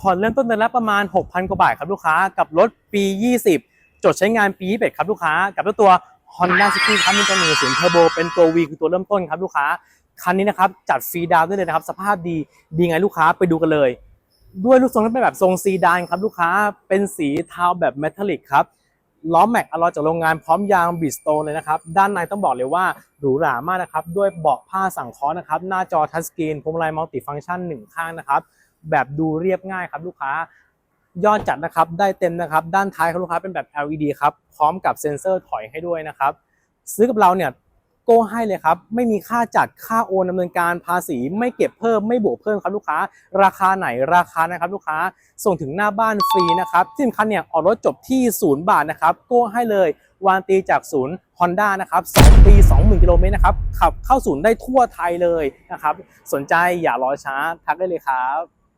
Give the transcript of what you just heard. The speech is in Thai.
ผ่อนเริ่มต้นเดือนละประมาณ 6,000 กว่าบาทครับลูกค้ากับรถปี 20 จดใช้งานปี21ครับลูกค้า กับตัว Honda City ครับมีตัวหนึ่งศูนย์เทอร์โบเป็นตัว V คือตัวเริ่มต้นครับลูกค้า คันนี้นะครับจัดฟรีดาวได้เลยนะครับ สภาพดีดีไงลูกค้าไปดูกันเลย ด้วยลูกทรงที่เป็นแบบทรงซีดานครับลูกค้าเป็นสีเทาแบบเมทัลลิกครับล้อแม็กอลอยจากโรงงานพร้อมยางบิสโตนเลยนะครับ ด้านในต้องบอกเลยว่าหรูหรามากนะครับ ด้วยเบาะผ้าสังเคราะห์นะครับ หน้าจอทัชสกรีนพวงมาลัยมัลติฟังก์ชันหนึ่งข้างนะครับ แบบดูเรียบง่ายครับลูกค้ายอดจัดนะครับได้เต็มนะครับ ด้านท้ายครับลูกค้าเป็นแบบ LED ครับพร้อมกับเซ็นเซอร์ถอยให้ด้วยนะครับ ซื้อกับเราเนี่ยโก้ให้เลยครับ ไม่มีค่าจัดค่าโอนดำเนินการภาษี ไม่เก็บเพิ่มไม่บวกเพิ่มครับลูกค้า ราคาไหนราคานะครับลูกค้าส่งถึงหน้าบ้านฟรีนะครับที่สำคัญเนี่ยออกรถจบที่ศูนย์บาทนะครับโก้ให้เลยวานตีจากศูนย์ Honda นะครับ2ปี 20,000 กิโลเมตรนะครับขับเข้าศูนย์ได้ทั่วไทยเลยนะครับสนใจอย่ารอช้าทักได้เลยครับ